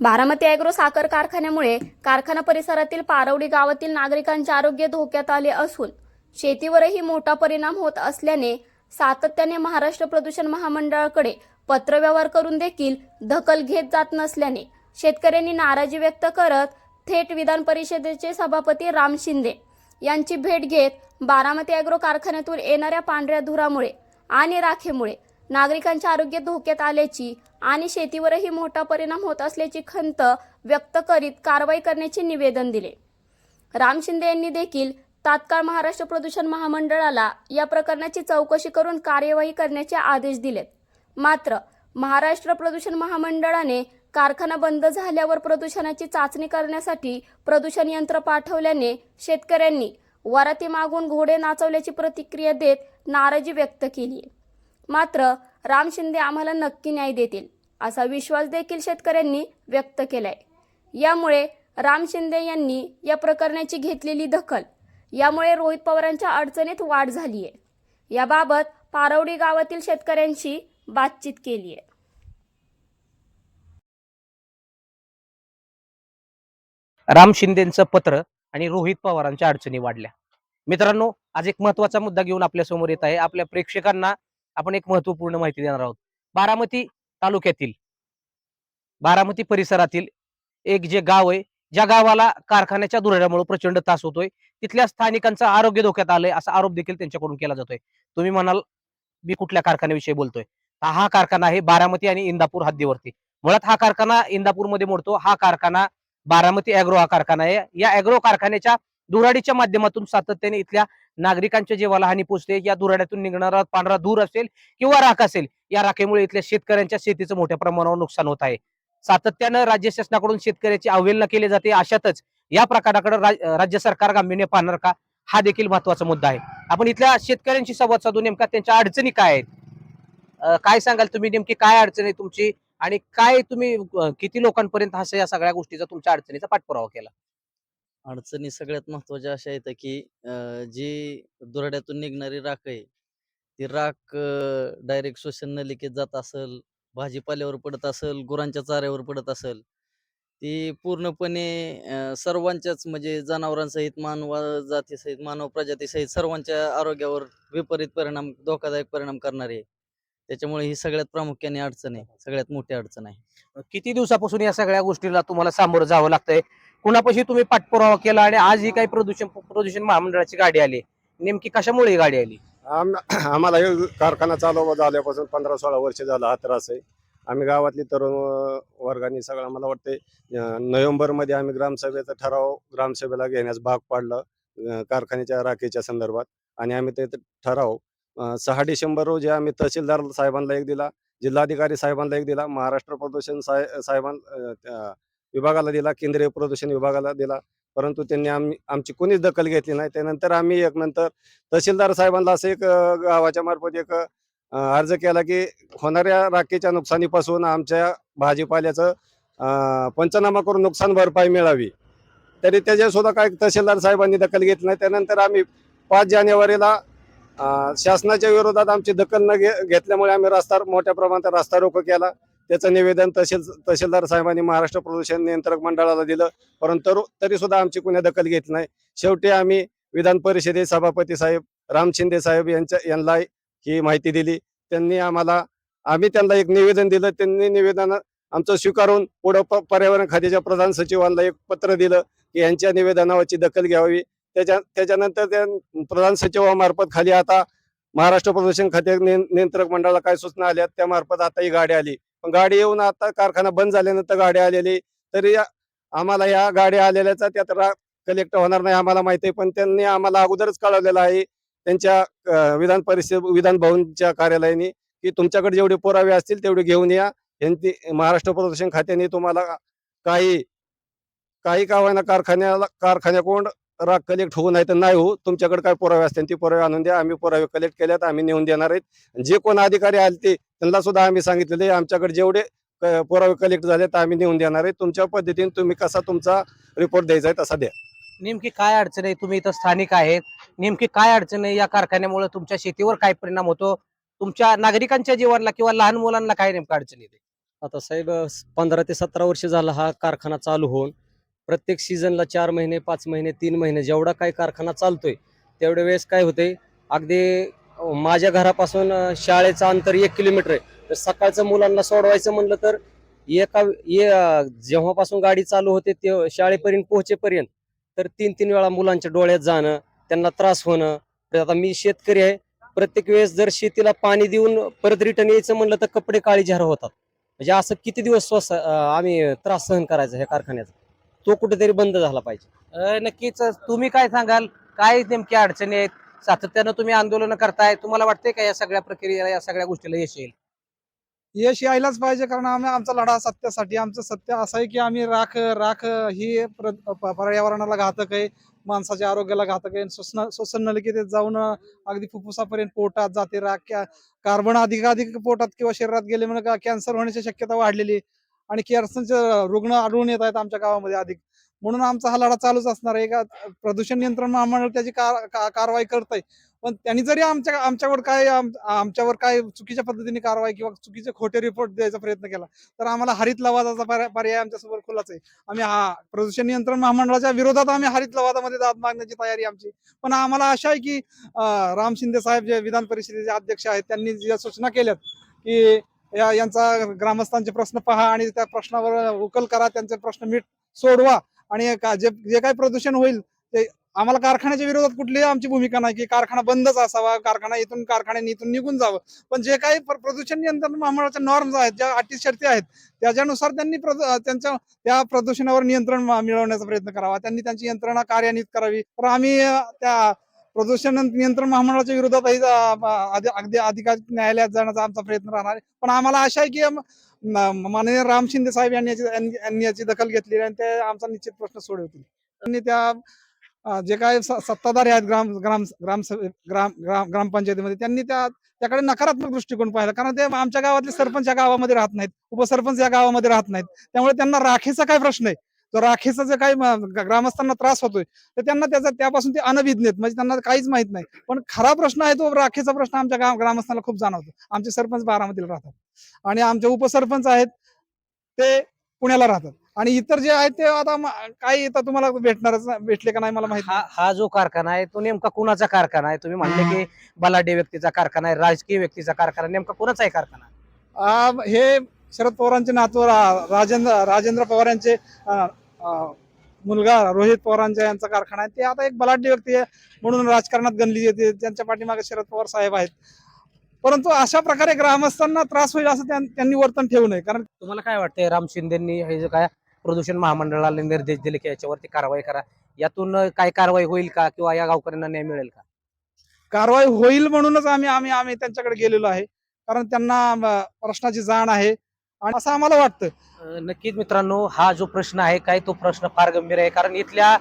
Baramati agro साखर कारखान्यामुळे कारखाना परिसरातील पारवडी गावातील नागरिकांचे आरोग्य धोक्यात आले असून शेतीवरही मोठा परिणाम होत असल्याने सातत्याने महाराष्ट्र प्रदूषण महामंडळाकडे पत्रव्यवहार करून देखील दखल घेत जात नसल्याने शेतकऱ्यांनी नाराजी व्यक्त करत थेट विधान परिषदेचे सभापती राम शिंदे यांची भेट घेत बारामती अॅग्रो कारखान्यातून येणाऱ्या पांढऱ्या धुरामुळे आणि राखेमुळे नागरिकांचे आरोग्य धोक्यात आल्याची आणि शेतीवरही मोठा परिणाम होत असल्याची खंत व्यक्त करीत कारवाई करण्याचे निवेदन दिले. राम शिंदे यांनी देखील तात्काळ महाराष्ट्र प्रदूषण महामंडळाला या प्रकरणाची चौकशी करून कार्यवाही करण्याचे आदेश दिलेत. मात्र महाराष्ट्र प्रदूषण महामंडळाने कारखाना बंद झाल्यावर प्रदूषणाची चाचणी करण्यासाठी प्रदूषण यंत्र पाठवल्याने शेतकऱ्यांनी वराती मागून घोडे नाचवल्याची प्रतिक्रिया देत नाराजी व्यक्त केली आहे. मात्र राम शिंदे आम्हाला नक्की न्याय देतील असा विश्वास देखील शेतकऱ्यांनी व्यक्त केलाय. यामुळे राम शिंदे यांनी या प्रकरणाची घेतलेली दखल यामुळे रोहित पवारांच्या अडचणीत वाढ झाली आहे याबाबत पारवडी गावातील शेतकऱ्यांशी बातचीत केली आहे राम शिंदेचं पत्र आणि रोहित पवारांच्या अडचणी वाढल्या. मित्रांनो आज एक महत्त्वाचा मुद्दा घेऊन आपल्यासमोर येत आहे. आपल्या प्रेक्षकांना आपण एक महत्त्वपूर्ण माहिती देणार आहोत. बारामती तालुक्यातील बारामती परिसरातील एक जे गाव आहे ज्या गावाला कारखान्याच्या दुरड्यामुळे प्रचंड त्रास होतोय तिथल्या स्थानिकांचं आरोग्य धोक्यात आलंय असा आरोप देखील त्यांच्याकडून केला जातोय. तुम्ही म्हणाल मी कुठल्या कारखान्याविषयी बोलतोय? हा हा कारखाना आहे बारामती आणि इंदापूर हद्दीवरती. मुळात हा कारखाना इंदापूरमध्ये मोडतो हा कारखाना बारामती अॅग्रो हा कारखाना आहे. या अॅग्रो कारखान्याच्या धुराडीच्या माध्यमातून सातत्याने इथल्या नागरिकांच्या जीवाला हानी पोचते या धुराड्यातून निघणारा पांढरा धूर असेल किंवा राख असेल या राखेमुळे इथल्या शेतकऱ्यांच्या शेतीचं मोठ्या प्रमाणावर नुकसान होत आहे. सातत्यानं राज्य शासनाकडून शेतकऱ्याची अवहेलना केली जाते. अशातच या प्रकाराकडे राज्य सरकार गांभीर्य पाहणार का? हा देखील महत्त्वाचा मुद्दा आहे. आपण इथल्या शेतकऱ्यांशी संवाद साधू नेमका त्यांच्या अडचणी काय आहेत? काय सांगाल तुम्ही? नेमकी काय अडचण आहे तुमची? आणि काय तुम्ही किती लोकांपर्यंत हा या सगळ्या गोष्टीचा तुमच्या अडचणीचा पाठपुरावा केला? अडचणी सगळ्यात महत्त्वाच्या अशा आहेत की जी दुराड्यातून निघणारी राख आहे ती राख डायरेक्ट श्वसन नलिकेत जात असेल भाजीपाल्यावर पडत असेल गुरांच्या चाऱ्यावर पडत असेल ती पूर्णपणे सर्वांच्याच म्हणजे जनावरांसहित मानव जातीसहित मानव प्रजातीसहित सर्वांच्या आरोग्यावर विपरीत परिणाम धोकादायक परिणाम करणार आहे. त्याच्यामुळे ही सगळ्यात प्रामुख्याने अडचण आहे सगळ्यात मोठी अडचण आहे. किती दिवसापासून या सगळ्या गोष्टीला तुम्हाला सामोरं जावं लागतंय? कुणापाशी तुम्ही पाठपुरावा केला आणि आज ही काही प्रदूषण प्रदूषण महामंडळाची गाडी आली. नेमकी कशामुळे ही गाडी आली? आम आम्हाला हे कारखाना चालू झाल्यापासून पंधरा सोळा वर्ष झालं हा त्रास आहे. आम्ही गावातली तरुण वर्गाने सगळं मला वाटते नोव्हेंबरमध्ये आम्ही ग्रामसभेचा ठराव ग्रामसभेला घेण्यास भाग पाडलं कारखान्याच्या राखेच्या संदर्भात. आणि आम्ही ते ठराव सहा डिसेंबर रोजी आम्ही तहसीलदार साहेबांना एक दिला जिल्हाधिकारी साहेबांना एक दिला महाराष्ट्र प्रदूषण साहे साहेबां विभागाला दिला केंद्रीय प्रदूषण विभागाला दिला. परंतु त्यांनी आम्ही आमची कोणीच दखल घेतली नाही. त्यानंतर आम्ही एक नंतर तहसीलदार साहेबांना असं एक गावाच्या मार्फत एक अर्ज केला की होणाऱ्या राखेच्या नुकसानीपासून आमच्या भाजीपाल्याचं पंचनामा करून नुकसान भरपाई मिळावी. तरी त्याच्या सुद्धा काय तहसीलदार साहेबांनी दखल घेतली नाही. त्यानंतर आम्ही पाच जानेवारीला शासनाच्या विरोधात आमची दखल न घे घेतल्यामुळे आम्ही रस्ता मोठ्या प्रमाणात रस्ता रोको केला. त्याचं निवेदन तहसील तहसीलदार साहेबांनी महाराष्ट्र प्रदूषण नियंत्रक मंडळाला दिलं. परंतु तरी सुद्धा आमची कुणी दखल घेतली नाही. शेवटी आम्ही विधान परिषदे सभापती साहेब राम शिंदे साहेब यांच्या यांना ही माहिती दिली. त्यांनी आम्हाला आम्ही त्यांना एक निवेदन दिलं. त्यांनी निवेदन आमचं स्वीकारून पुढं प- पर्यावरण खात्याच्या प्रधान सचिवांना एक पत्र दिलं की यांच्या निवेदनावरची दखल घ्यावी. त्याच्या त्याच्यानंतर त्या प्रधान सचिवामार्फत खाली आता महाराष्ट्र प्रदूषण खाते नियंत्रक मंडळाला काय सूचना आल्या त्या मार्फत आता ही गाडी आली. पण गाडी येऊन आता कारखाना बंद झाल्यानंतर गाडी आलेली. तरी आम्हाला या गाड्या आलेल्याचा त्यात रा कलेक्ट होणार नाही आम्हाला माहिती आहे. पण त्यांनी आम्हाला अगोदरच कळवलेलं आहे. त्यांच्या विधान परिषद विधान भवनच्या कार्यालयाने की तुमच्याकडे जेवढे पुरावे असतील तेवढे घेऊन या. यांनी महाराष्ट्र प्रदूषण खात्याने तुम्हाला काही काही कावाना कारखान्याला कारखान्याकडून राग कलेक्ट होऊ नाही तर नाही होऊ. तुमच्याकडे काय पुरावे असतील ते पुरावे आणून द्या. आम्ही पुरावे कलेक्ट केल्यात आम्ही नेऊन देणार आहेत. जे कोण अधिकारी आले ते त्यांना सुद्धा आम्ही सांगितलेले आमच्याकडे जेवढे पुरावे कलेक्ट झाले तर आम्ही नेऊन देणार आहे. तुमच्या पद्धतीने तुम्ही कसा तुमचा रिपोर्ट द्यायचा आहे तसा द्या. नेमकी काय अडचण आहे? तुम्ही इथं स्थानिक आहेत. नेमकी काय अडचण आहे? या कारखान्यामुळे तुमच्या शेतीवर काय परिणाम होतो? तुमच्या नागरिकांच्या जीवनाला किंवा लहान मुलांना काय नेमकं अडचण येते? आता साहेब पंधरा ते सतरा वर्ष झाला हा कारखाना चालू होऊन प्रत्येक सीझनला चार महिने पाच महिने तीन महिने जेवढा काही कारखाना चालतोय तेवढ्या वेळेस काय होते अगदी माझ्या घरापासून शाळेचं अंतर एक किलोमीटर आहे. तर सकाळचं मुलांना सोडवायचं म्हणलं तर एका ये जेव्हापासून गाडी चालू होते ते शाळेपर्यंत पोहोचेपर्यंत तर तीन तीन वेळा मुलांच्या डोळ्यात जाणं त्यांना त्रास होणं. तर आता मी शेतकरी आहे. प्रत्येक वेळेस जर शेतीला पाणी देऊन परत रिटर्न यायचं म्हणलं तर कपडे काळी झार होतात. म्हणजे असं किती दिवस स्वस आम्ही त्रास सहन करायचा ह्या कारखान्याचा? तो कुठेतरी बंद झाला पाहिजे. नक्कीच. तुम्ही काय सांगाल? काय नेमक्या अडचणी आहेत? सातत्यानं तुम्ही आंदोलन करताय. तुम्हाला वाटतंय का या सगळ्या प्रक्रियेला या सगळ्या गोष्टीला यश येईल? यश यायलाच पाहिजे कारण आम्ही आमचा लढा सत्यासाठी आमचं सत्य असं आहे की आम्ही राख राख ही पर्यावरणाला घातक आहे माणसाच्या आरोग्याला घातक आहे. श्वसन श्वसन नलिकेत जाऊन अगदी फुफ्फुसापर्यंत पोटात जाते. राख कार्बन अधिकाधिक पोटात किंवा शरीरात गेले म्हणजे कॅन्सर होण्याची शक्यता वाढलेली आहे. आणि कॅन्सरचे रुग्ण आढळून येत आहेत आमच्या गावामध्ये अधिक. म्हणून आमचा हा लढा चालूच असणार आहे. का प्रदूषण नियंत्रण महामंडळ त्याची कारवाई करत आहे पण त्यांनी जरी आमच्या आमच्यावर काय आमच्यावर काय चुकीच्या पद्धतीने कारवाई किंवा चुकीचे खोटे रिपोर्ट द्यायचा प्रयत्न केला तर आम्हाला हरित लवादाचा पर्याय आमच्यासमोर खुलाच आहे. आम्ही हा प्रदूषण नियंत्रण महामंडळाच्या विरोधात आम्ही हरित लवादामध्ये दाद मागण्याची तयारी आमची. पण आम्हाला आशा आहे की राम शिंदे साहेब जे विधान परिषदेचे अध्यक्ष आहेत त्यांनी ज्या सूचना केल्यात की या यांचा ग्रामस्थांचे प्रश्न पहा आणि त्या प्रश्नावर उकल करा त्यांचे प्रश्न मीठ सोडवा आणि का- जे जे काही प्रदूषण होईल ते आम्हाला कारखान्याच्या विरोधात कुठलीही आमची भूमिका नाही की कारखाना बंदच असावा कारखाना इथून कारखान्याने इथून निघून जावं. पण जे काही प्रदूषण नियंत्रण महामंडळाच्या नॉर्म्स आहेत ज्या अटी शर्ती आहेत त्याच्यानुसार त्यांनी त्यांच्या त्या प्रदूषणावर नियंत्रण मिळवण्याचा प्रयत्न करावा. त्यांनी त्यांची यंत्रणा कार्यान्वित करावी. तर आम्ही त्या प्रदूषण नियंत्रण महामंडळाच्या विरोधातही अगदी अधिकार न्यायालयात जाण्याचा आमचा प्रयत्न राहणार आहे. पण आम्हाला आशा आहे की माननीय राम शिंदे साहेब यांनी याची यांनी याची दखल घेतली आणि ते आमचा निश्चित प्रश्न सोडवतील. त्यांनी त्या जे काय सत्ताधारी आहेत ग्राम ग्राम ग्राम ग्राम ग्राम ग्रामपंचायतीमध्ये त्यांनी त्या त्याकडे नकारात्मक दृष्टिकोन पाहिला. कारण ते आमच्या गावातले सरपंच या गावामध्ये राहत नाहीत. उपसरपंच या गावामध्ये राहत नाहीत. त्यामुळे त्यांना राखेचा काय प्रश्न आहे? तो राखेचा जे काही ग्रामस्थांना त्रास होतोय तर त्यांना त्याचा त्यापासून ते अनभिज्ञ आहेत. म्हणजे त्यांना काहीच माहीत नाही. पण खरा प्रश्न आहे तो राखेचा प्रश्न आमच्या गाव ग्रामस्थांना खूप जाणवतो. आमचे सरपंच बारामतीला राहतात. आणि आमचे उपसरपंच आहेत ते पुण्याला राहतात. आणि इतर जे आहेत ते आता काही आता तुम्हाला भेटणारच भेटले का नाही मला माहीत हा हा जो कारखाना आहे तो नेमका कुणाचा कारखाना आहे? तुम्ही म्हणले की बलाढ्य व्यक्तीचा कारखाना आहे राजकीय व्यक्तीचा कारखाना नेमका कुणाचा आहे? कारखाना आ, हे शरद पवारांचे नातू राजेंद्र राजेंद्र पवार यांचे मुलगा रोहित पवारांचा यांचा कारखाना आहे. ते आता एक बलाढ्य व्यक्ती आहे म्हणून राजकारणात गणली येते. त्यांच्या पाठीमागे शरद पवार साहेब आहेत. परंतु अशा प्रकारे ग्रामस्थांना त्रास होईल असं त्यां- त्यांनी वर्तन ठेवू नये. कारण तुम्हाला काय वाटतंय? राम शिंदेनी हे जे काय प्रदूषण महामंडळाला निर्देश दिले की याच्यावरती कारवाई करा. यातून काय कारवाई होईल का किंवा या गावकऱ्यांना न्याय मिळेल का? कारवाई होईल म्हणूनच आम्ही आम्ही आम्ही त्यांच्याकडे गेलेलो आहे. कारण त्यांना प्रश्नाची जाण आहे. आणि असं आम्हाला वाटतं. नक्कीच मित्रांनो हा जो प्रश्न आहे काय तो प्रश्न फार गंभीर आहे. कारण इथल्या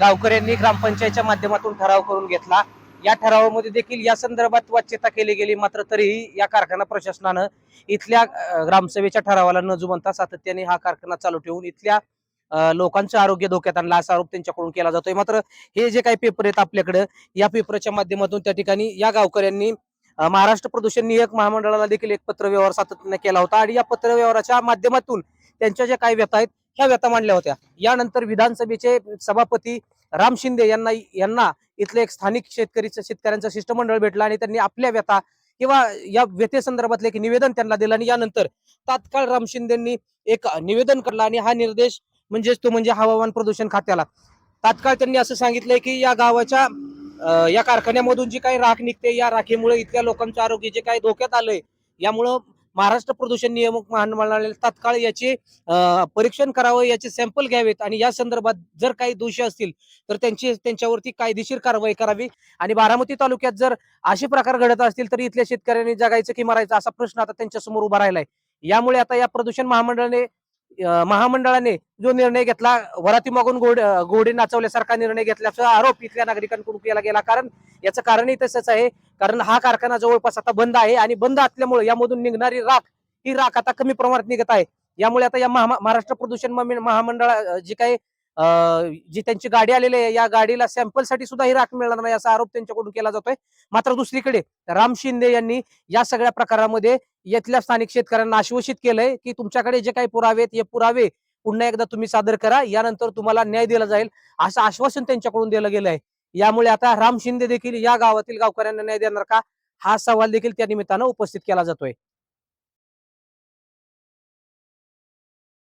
गावकऱ्यांनी ग्रामपंचायतच्या माध्यमातून ठराव करून घेतला. या ठरावामध्ये देखील या संदर्भात वाच्यता केली गेली. मात्र तरीही या कारखाना प्रशासनानं इथल्या ग्रामसभेच्या ठरावाला न जुमनता सातत्याने हा कारखाना चालू ठेवून इथल्या लोकांचं आरोग्य धोक्यात आणला असा आरोप त्यांच्याकडून केला जातोय. मात्र हे जे काही पेपर आहेत आपल्याकडे या पेपरच्या माध्यमातून त्या ठिकाणी या गावकऱ्यांनी महाराष्ट्र प्रदूषण नियक महामंडळाला देखील एक पत्र व्यवहार सातत्याने केला होता आणि या पत्र व्यवहाराच्या माध्यमातून त्यांच्या ज्या काही व्यथा आहेत ह्या व्यथा मांडल्या होत्या. यानंतर विधानसभेचे सभापती राम शिंदे यांना यांना इथले एक स्थानिक शेतकरीचं शेतकऱ्यांचं शिष्टमंडळ भेटलं आणि त्यांनी आपल्या व्यथा किंवा या व्यथेसंदर्भातले एक निवेदन त्यांना दिलं आणि यानंतर तात्काळ राम शिंदेंनी एक निवेदन करला आणि हा निर्देश म्हणजेच तो म्हणजे हवामान प्रदूषण खात्याला. तात्काळ त्यांनी असं सांगितलंय की या गावाच्या या कारखान्यामधून जी काही राख निघते या राखेमुळे इथल्या लोकांचं आरोग्य जे काही धोक्यात आलंय यामुळं महाराष्ट्र प्रदूषण नियामक महामंडळाने तात्काळ याचे परीक्षण करावं याचे सॅम्पल घ्यावेत आणि या संदर्भात जर काही दोषी असतील तर त्यांची त्यांच्यावरती कायदेशीर कारवाई करावी. आणि बारामती तालुक्यात जर असे प्रकार घडत असतील तर इथल्या शेतकऱ्यांनी जगायचं की मरायचं असा प्रश्न आता त्यांच्यासमोर उभा राहिलाय. यामुळे आता या प्रदूषण महामंडळाने महामंडळाने जो निर्णय घेतला वराती मागून गोड घोडे नाचवल्यासारखा निर्णय घेतल्याचा आरोप इथल्या नागरिकांकडून केला गेला. कारण याचं कारणही तसंच आहे. कारण हा कारखाना जवळपास आता बंद आहे आणि बंद असल्यामुळे यामधून निघणारी राख ही राख आता कमी प्रमाणात निघत आहे. यामुळे आता या महा- महाराष्ट्र प्रदूषण महामंडळ जी काही जी त्यांची गाडी आलेली आहे या गाडीला सॅम्पलसाठी सुद्धा ही राख मिळणार नाही असा आरोप त्यांच्याकडून केला जातोय. मात्र दुसरीकडे राम शिंदे यांनी या सगळ्या प्रकारामध्ये येथल्या स्थानिक शेतकऱ्यांना आश्वासित केलंय की तुमच्याकडे जे काही पुरावे आहेत हे पुरावे पुन्हा एकदा तुम्ही सादर करा. यानंतर तुम्हाला न्याय दिला जाईल असं आश्वासन त्यांच्याकडून दिलं गेलं आहे यामुळे आता राम शिंदे देखील या गावातील गावकऱ्यांना न्याय देणार का? हा सवाल देखील त्या निमित्तानं उपस्थित केला जातोय.